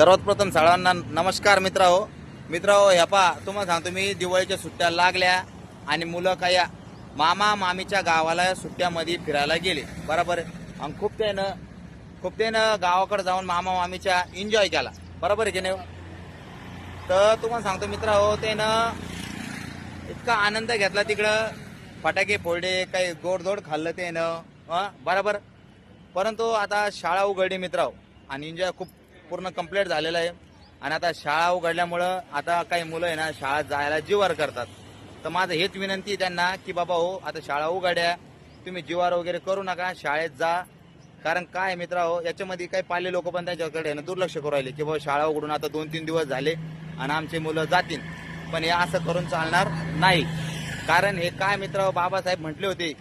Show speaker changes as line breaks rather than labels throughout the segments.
सर्वात प्रथम सर्वांना नमस्कार मित्र हो मित्र हो ह्या पा तुम्हाला सांगतो मी दिवाळीच्या सुट्ट्या लागल्या आणि मुलं काही या मामा मामीच्या गावाला सुट्ट्यामध्ये फिरायला गेले. बरोबर? आणि खूप त्यानं खूप त्यानं गावाकडे जाऊन मामा मामीच्या एन्जॉय केला. बरोबर आहे की नाही? तर तुम्हाला सांगतो मित्र हो त्यानं इतका आनंद घेतला तिकडं. फटाके फोडले काही गोडधोड खाल्लं त्यानं. हं, बरोबर? परंतु आता शाळा उघडली मित्र आणि एन्जॉय खूप पूर्ण कंप्लीट झालेलं आहे. आणि आता शाळा उघडल्यामुळं आता काही मुलं आहे ना शाळा जायला जीवार करतात. तर माझं हेच विनंती आहे त्यांना की बाबा हो आता शाळा उघड्या. तुम्ही जीवार वगैरे करू नका शाळेत जा. कारण काय मित्र हो याच्यामध्ये काही पाले लोक पण त्यांच्याकडे ना दुर्लक्ष करू राहिले की बाबा शाळा उघडून आता दोन तीन दिवस झाले आणि आमचे मुलं जातील. पण हे असं करून चालणार नाही. कारण हे काय मित्र हो, बाबासाहेब म्हटले होते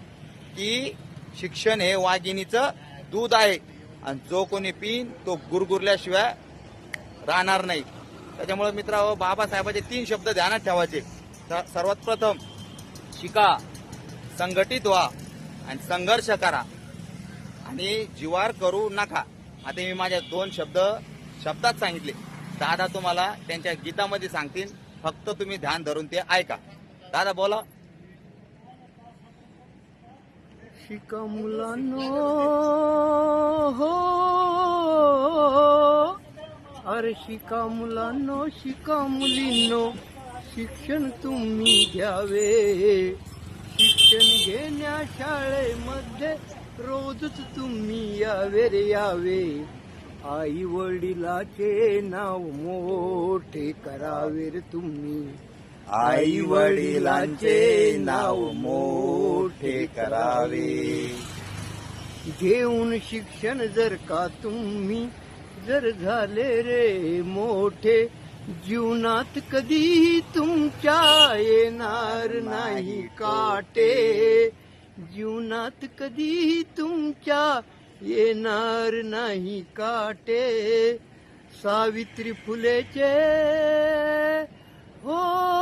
की शिक्षण हे वाघिणीचं दूध आहे. आणि जो कोणी पिन तो गुरगुरल्याशिवाय राहणार नाही. त्याच्यामुळे मित्र बाबासाहेबाचे तीन शब्द ध्यानात ठेवायचे. सर्वात प्रथम शिका संघटित व्हा आणि संघर्ष करा. आणि जिवार करू नका. आता मी माझ्या दोन शब्द शब्दात सांगितले. दादा तुम्हाला त्यांच्या गीतामध्ये सांगतील. फक्त तुम्ही ध्यान धरून ते ऐका. दादा बोला.
शिका मुलांनो हो. अरे शिका मुलांनो शिका मुलींनो शिक्षण तुम्ही घ्यावे. शिक्षण घेण्या शाळेमध्ये रोजच तुम्ही यावे रे यावे. आई वडिलाचे नाव मोठे करावे रे तुम्ही.
आई वडिलांचे नाव मोठे करावे.
घेऊन शिक्षण जर का तुम्ही जर झाले रे मोठे जीवनात कधीही तुमच्या येणार नाही काटे. जीवनात कधीही तुमच्या येणार नाही काटे. सावित्री फुलेचे हो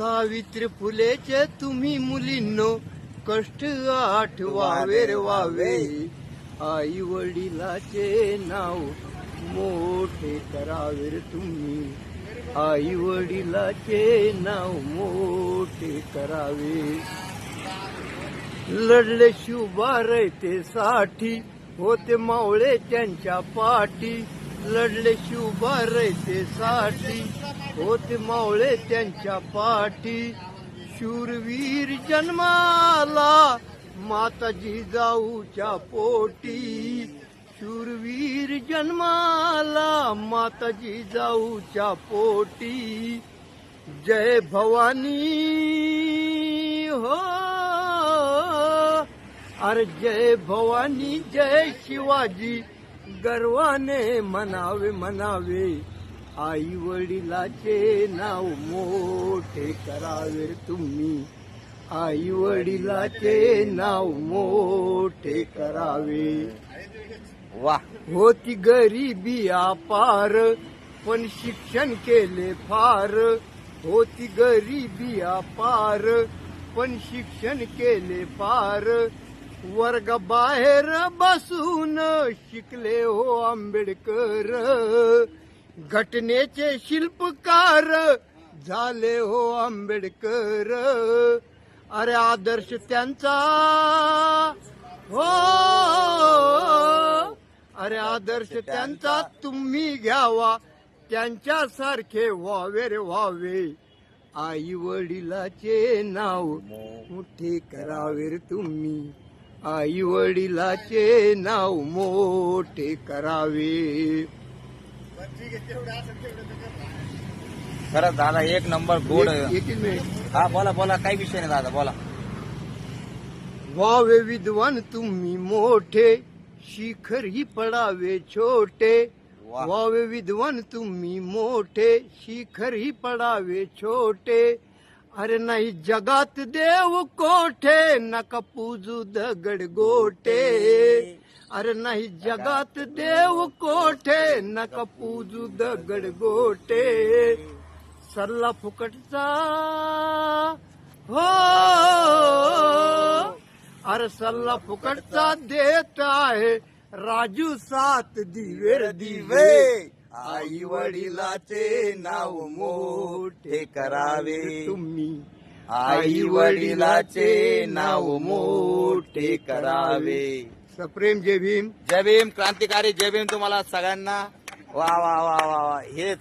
सावित्री फुलेचे तुम्ही मुलींनो कष्ट आठवावे रे वावे. आई वडिलाचे नाव मोठे करावे रे तुम्ही. आई वडिलाचे नाव मोठे करावे. लढले शिवबार ते साठी होते मावळे त्यांच्या पाठी. लढले शिवबा ते साठी. होते मावळे त्यांच्या पाठी. शूरवीर जन्माला माता जिजाऊच्या पोटी. शूरवीर जन्माला माता जिजाऊच्या पोटी. जय भवानी हो. अरे जय भवानी जय शिवाजी. गर्वाने मनावे मनावे आई वडिलाचे नाव मोठे करावे तुम्ही. आई वडिलाचे नाव मोठे करावे.
वा.
होती गरिबी अपार पण शिक्षण केले फार. होती गरिबी अपार पण शिक्षण केले फार. वर्ग बाहेर बसून शिकले हो आंबेडकर. घटनेचे शिल्पकार झाले हो आंबेडकर. अरे आदर्श त्यांचा. हो. अरे आदर्श त्यांचा तुम्ही घ्यावा. त्यांच्यासारखे व्हावे रे व्हावे. आई वडिलाचे नाव मोठे करावे तुम्ही. आई वडिलाचे नाव मोठे करावे.
खरंच दादा एक नंबर गोड.
एक- एकच मिनिट.
हा बोला बोला काही विषय नाही दादा बोला.
व्हावे विद्वान तुम्ही मोठे शिखर ही पडावे छोटे.
वा.
व्हावे विद्वान तुम्ही मोठे शिखर ही पडावे छोटे. अरे नाही जगात देव कोठे नका पूजू दगड गोटे. अरे नाही जगात देव कोठे नका पूजू दगड गोटे. सल्ला फुकटचा हो. अरे सल्ला फुकटचा देत आहे राजू सात दिवे दिवे. आई वडिलाचे नाव मोठे करावे. तुम्ही आई वडिलाचे नाव मोठे करावे. सप्रेम जय भीम.
जय भीम क्रांतिकारी जय भीम तुम्हाला सगळ्यांना. वा वा वा वा वा. हेच.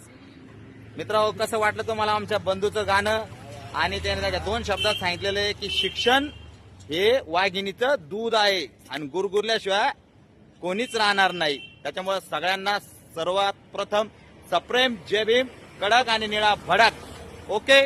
मित्रांनो कसं वाटलं तुम्हाला आमच्या बंधूचं गाणं? आणि त्याने त्याच्या दोन शब्दात सांगितलेलं आहे की शिक्षण हे वाघिणीचं दूध आहे. आणि गुरगुरल्याशिवाय कोणीच राहणार नाही. त्याच्यामुळे सगळ्यांना सर्वात प्रथम सप्रेम जय भीम कडक आणि निळा भडक. ओके?